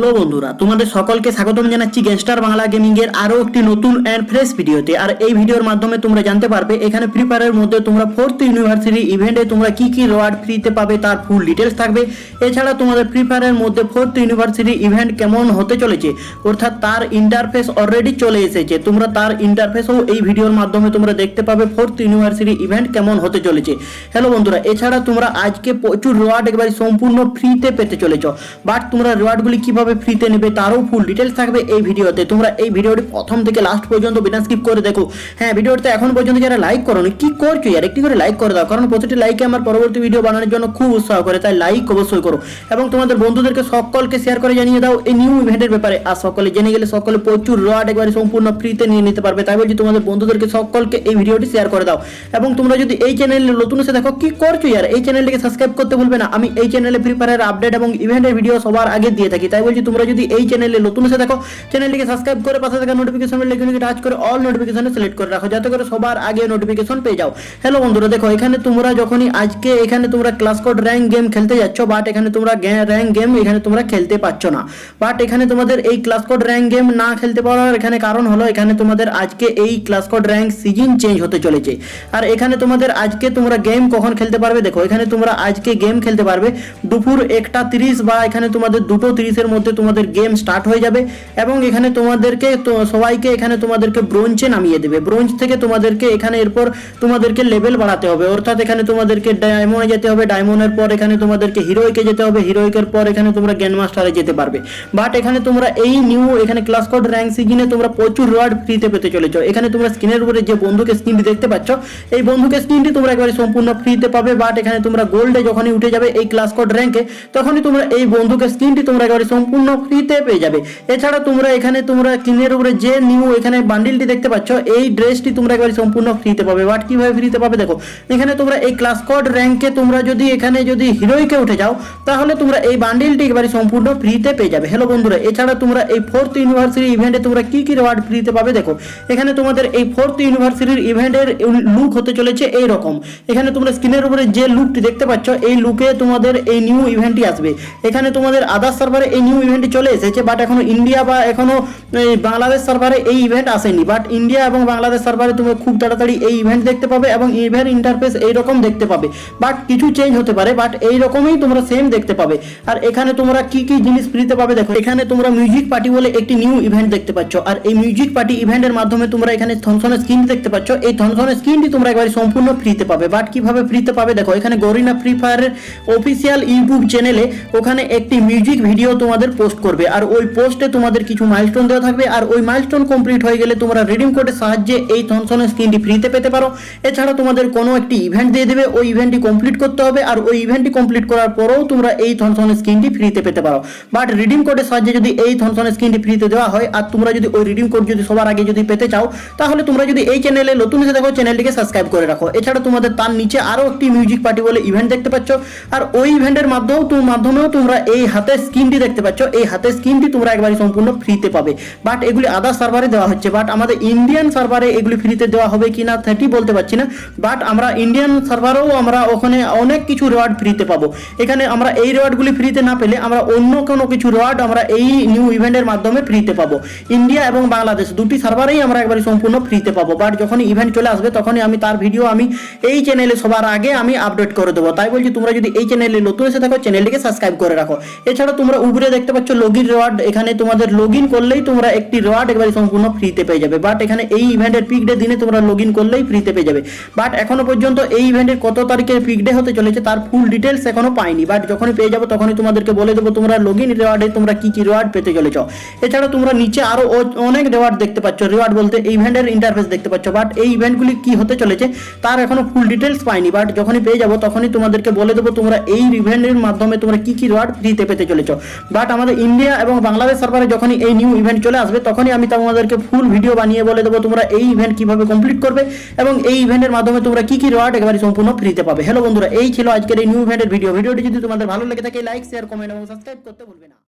Hello বন্ধুরা, তোমাদের সকলকে স্বাগতম জানাচ্ছি গ্যাংস্টার বাংলা গেমিং এর আরও একটি নতুন অ্যান্ড ফ্রেশ ভিডিওতে। আর এই ভিডিওর মাধ্যমে তোমরা জানতে পারবে, এখানে ফ্রি ফায়ারের মধ্যে তোমরা ফোর্থ ইউনিভার্সিটি ইভেন্টে তোমরা কি কি রিওয়ার্ড ফ্রিতে পাবে তার ফুল ডিটেলস থাকবে। এছাড়া তোমাদের ফ্রি ফায়ারের মধ্যে ফোর্থ ইউনিভার্সিটি ইভেন্ট কেমন হতে চলেছে, অর্থাৎ তার ইন্টারফেস অলরেডি চলে এসেছে। তোমরা তার ইন্টারফেসও এই ভিডিওর মাধ্যমে তোমরা দেখতে পাবে ফোর্থ ইউনিভার্সিটি ইভেন্ট কেমন হতে চলেছে। হ্যালো বন্ধুরা, এছাড়া তোমরা আজকে প্রচুর রিওয়ার্ড একবারে সম্পূর্ণ ফ্রিতে পেতে চলেছ। বাট তোমরা রিওয়ার্ডগুলি কীভাবে ফ্রিতে নেবে তারও ফুল ডিটেলস থাকবে এই ভিডিওতে। তোমরা এই ভিডিওটি প্রথম থেকে লাস্ট পর্যন্ত বিনা স্কিপ করে দেখো। হ্যাঁ ভিডিওতে এখন পর্যন্ত যারা লাইক করোনি, কি করছ আর একটি করে লাইক করে দাও, কারণ প্রতিটি লাইকে আমার পরবর্তী ভিডিও বানানোর জন্য খুব উৎসাহ করে, তাই লাইক অবশ্যই করো। এবং তোমাদের বন্ধুদেরকে সকলকে শেয়ার করে জানিয়ে দাও এই নিউ ইভেন্টের ব্যাপারে। আর সকলে জেনে গেলে সকলে প্রচুর রিওয়ার্ড একবারে সম্পূর্ণ ফ্রিতে নিয়ে নিতে পারবে, তাই বলছি তোমাদের বন্ধুদেরকে সকলকে এই ভিডিওটি শেয়ার করে দাও। এবং তোমরা যদি এই চ্যানেলে নতুন এসে দেখো, কি করছ ইয়ার? এই চ্যানেলটিকে সাবস্ক্রাইব করতে ভুলবে না। আমি এই চ্যানেলে ফ্রি ফায়ারের আপডেট এবং ইভেন্টের ভিডিও সবার আগে দিয়ে থাকি, তাই বলছি তোমরা যদি এই চ্যানেলে নতুন এসে দেখো চ্যানেলটিকে সাবস্ক্রাইব করে পাশে থাকা নোটিফিকেশন লেখনকে টাচ করে অল নোটিফিকেশনে সিলেক্ট করে রাখো, যাতে করে সবার আগে নোটিফিকেশন পেয়ে যাও। হ্যালো বন্ধুরা, দেখো, এখানে তোমরা যখনই আজকে এখানে তোমরা ক্লাস কোড র্যাঙ্ক গেম খেলতে যাচ্ছ বাট এখানে তোমরা র্যাঙ্ক গেম এখানে তোমরা খেলতে পারছ না। বাট এখানে তোমাদের এই ক্লাস কোড র্যাঙ্ক গেম না খেলতে পারার এখানে কারণ হলো, এখানে তোমাদের আজকে এই class code rank season change হতে চলেছে। আর এখানে তোমাদের আজকে তোমরা গেম কখন খেলতে পারবে, দেখো, এখানে তোমরা আজকে গেম খেলতে পারবে দুপুর একটা তিরিশ বা এখানে তোমাদের দুটো তিরিশের মধ্যে তোমাদের গেম স্টার্ট হয়ে যাবে এবং এখানে তোমাদেরকে তো সবাইকে এখানে তোমাদেরকে ব্রোঞ্জে নামিয়ে দেবে। ব্রোঞ্জ থেকে তোমাদেরকে এখানে এরপর তোমাদেরকে লেভেল বাড়াতে হবে। অর্থাৎ এখানে তোমাদেরকে ডায়মন্ডে যেতে হবে। ডায়মন্ডের পর এখানে তোমাদেরকে হিরোইকে যেতে হবে। হিরোইকের পর এখানে তোমরা গ্যান মাস্টারে যেতে পারবে। বাট এখানে তোমরা এই নিউ এখানে ক্লাস কোড র্যাঙ্ক সিজনে তোমরা প্রচুর রিওয়ার্ড ফ্রিতে পেতে চলেছ। এখানে তোমরা স্ক্রিনের উপরে যে বন্ধুকে স্ক্রিনটি দেখতে পাচ্ছ, এই বন্ধুকে স্ক্রিনটি তোমরা একবারে সম্পূর্ণ ফ্রিতে পাবে। বাট এখানে তোমরা গোল্ডে যখনই উঠে যাবে এই ক্লাস কোড র্যাঙ্কে তখনই তোমরা এই বন্ধুকে স্ক্রিনটি তোমরা একবারে সম্পূর্ণ ফ্রিতে পেয়ে যাবে। এছাড়া তোমরা এখানে, তোমরা স্ক্রিনের উপরে যে নিউ এখানে বান্ডিলটি দেখতে পাচ্ছ, এই ড্রেসটি তোমরা একেবারে সম্পূর্ণ ফ্রিতে পাবে। বাট কীভাবে ফ্রিতে পাবে দেখো, এখানে তোমরা এই ক্লাস কোড র্যাঙ্কে তোমরা যদি এখানে যদি হিরোইকে উঠে যাও, তাহলে তোমরা এই বান্ডিলটি একেবারে সম্পূর্ণ ফ্রিতে পেয়ে যাবে। হ্যালো বন্ধুরা, এছাড়া তোমরা এই ফোর্থ ইউনিভার্সিটি ইভেন্টে তোমরা কি কি রিওয়ার্ড ফ্রিতে পাবে দেখো। এখানে তোমাদের এই ফোর্থ ইউনিভার্সিটির ইভেন্টের লুক হতে চলেছে এই রকম এখানে তোমরা স্ক্রিনের উপরে যে লুকটি দেখতে পাচ্ছ, এই লুকে তোমাদের এই নিউ ইভেন্টটি আসবে। এখানে তোমাদের আদার সার্ভারে এই নিউ ইভেন্টটি চলে এসেছে বাট এখনও ইন্ডিয়া বা এখনও, এই বাংলাদেশ সার্ভারে এই ইভেন্ট আসেনি। বাট ইন্ডিয়া এবং বাংলাদেশ সার্ভারে তুমি খুব তাড়াতাড়ি এই ইভেন্ট দেখতে পাবে এবং ইভেন্ট ইন্টারফেস এইরকম দেখতে পাবে। বাট কিছু চেঞ্জ হতে পারে বাট এই রকমই তোমরা সেম দেখতে পাবে। আর এখানে তোমরা কি কি জিনিস ফ্রিতে পাবে দেখো, এখানে তোমরা মিউজিক পার্টি বলে একটি নিউ ইভেন্ট দেখতে পাচ্ছ। আর এই মিউজিক পার্টি ইভেন্টের মাধ্যমে তোমরা এখানে থনসনের স্ক্রিন দেখতে পাচ্ছ। এই থনসনের স্ক্রিনটি তোমরা একবারে সম্পূর্ণ ফ্রিতে পাবে। বাট কীভাবে ফ্রিতে পাবে দেখো, এখানে গরিনা ফ্রি ফায়ারের অফিসিয়াল ইউটিউব চ্যানেলে ওখানে একটি মিউজিক ভিডিও তোমাদের পোস্ট করবে। আর ওই পোস্টে তোমাদের কিছু মাইলস্টোন দেওয়া থাকবে। আর ওই মাইলস্টোন কমপ্লিট হয়ে গেলে তোমরা রিডিম কোডের সাহায্যে এই থনসনের স্ক্রিনটি ফ্রিতে পেতে পারো। এছাড়া তোমাদের কোনো একটি ইভেন্ট দিয়ে দেবে। ওই ইভেন্টটি কমপ্লিট করতে হবে। আর ওই ইভেন্টটি কমপ্লিট করার পরেও তোমরা এই থনসনের স্ক্রিনটি ফ্রিতে পেতে পারো। বাট রিডিম কোডের সাহায্যে যদি এই থনসনের স্ক্রিনটি ফ্রিতে দেওয়া হয়, আর তোমরা যদি ওই রিডিম কোড যদি সবার আগে যদি পেতে চাও, তাহলে তোমরা যদি এই চ্যানেলে নতুন এসে দেখো চ্যানেলটিকে সাবস্ক্রাইব করে রাখো। এছাড়া তোমাদের তার নিচে আরও একটি মিউজিক পার্টি বলে ইভেন্ট দেখতে পাচ্ছ। আর ওই ইভেন্টের মাধ্যমেও তোমরা এই হাতের স্ক্রিনটি দেখতে পাচ্ছ। এই হাতের স্ক্রিনটি তোমরা একবারে সম্পূর্ণ ফ্রিতে পাবে। বাট এগুলি আদার সার্ভারে দেওয়া হচ্ছে। বাট আমাদের ইন্ডিয়ান সার্ভারে এগুলি ফ্রিতে দেওয়া হবে কিনা সেটি বলতে পারছি না। বাট আমরা ইন্ডিয়ান সার্ভারেও আমরা ওখানে অনেক কিছু রিওয়ার্ড ফ্রিতে পাবো। এখানে আমরা এই রিওয়ার্ডগুলি ফ্রিতে না পেলে আমরা অন্য কোনো কিছু রিওয়ার্ড আমরা এই নিউ ইভেন্টের মাধ্যমে ফ্রিতে পাবো। ইন্ডিয়া এবং বাংলাদেশ দুটি সার্ভারেই আমরা একবারে সম্পূর্ণ ফ্রিতে পাবো। বাট যখন ইভেন্ট চলে আসবে, তখনই আমি তার ভিডিও আমি এই চ্যানেলে সবার আগে আমি আপডেট করে দেবো। তাই বলছি, তোমরা যদি এই চ্যানেলে নতুন এসে থাকো চ্যানেলটিকে সাবস্ক্রাইব করে রাখো। এছাড়া তোমরা উপরে দেখতে পাচ্ছ লগইন রিওয়ার্ড এখানে তোমাদের লগ করলেই তোমরা একটি রিওয়ার্ড একবারে সম্পূর্ণ ফ্রিতে পেয়ে যাবে। বাট এখানে এই ইভেন্টের পিক ডে দিনে তোমরা লগ করলেই ফ্রিতে পেয়ে যাবে। বাট এখনও পর্যন্ত এই ইভেন্টের কত তারিখে পিক ডে হতে চলেছে তার ফুল ডিটেলস এখনও পাইনি। বাট যখনই পেয়ে যাব তখনই তোমাদেরকে বলে দেবো তোমরা লগ ইন তোমরা কি কি রিওয়ার্ড পেতে চলেছ। এছাড়া তোমরা নিচে আরও অনেক রিওয়ার্ড দেখতে পাচ্ছ। রিওয়ার্ড বলতে ইভেন্টের ইন্টারফেস দেখতে পাচ্ছ। বাট এই ইভেন্টগুলি কি হতে চলেছে তার এখনও ফুল ডিটেলস পাইনি। বাট যখনই পেয়ে যাব তখনই তোমাদেরকে বলে দেবো তোমরা এই ইভেন্টের মাধ্যমে তোমরা কি কি রিওয়ার্ড ফ্রিতে পেতে চলেছ। বাট আমাদের ইন্ডিয়া এবং বাংলাদেশ সার্ভারে যখনই এই নিউ ইভেন্ট চলে আসবে, তখনই আমি তোমাদেরকে ফুল ভিডিও বানিয়ে বলে দেবো তোমরা এই ইভেন্ট কীভাবে কমপ্লিট করবে এবং এই ইভেন্টের মাধ্যমে তোমরা কি কি রিওয়ার্ড একেবারে সম্পূর্ণ ফ্রিতে পাবে। হ্যালো বন্ধুরা, এই ছিল আজকের এই নিউ ইভেন্টের ভিডিও ভিডিওটি যদি তোমাদের ভালো লেগে থাকে লাইক শেয়ার কমেন্ট এবং সাবস্ক্রাইব করতে ভুলবে না।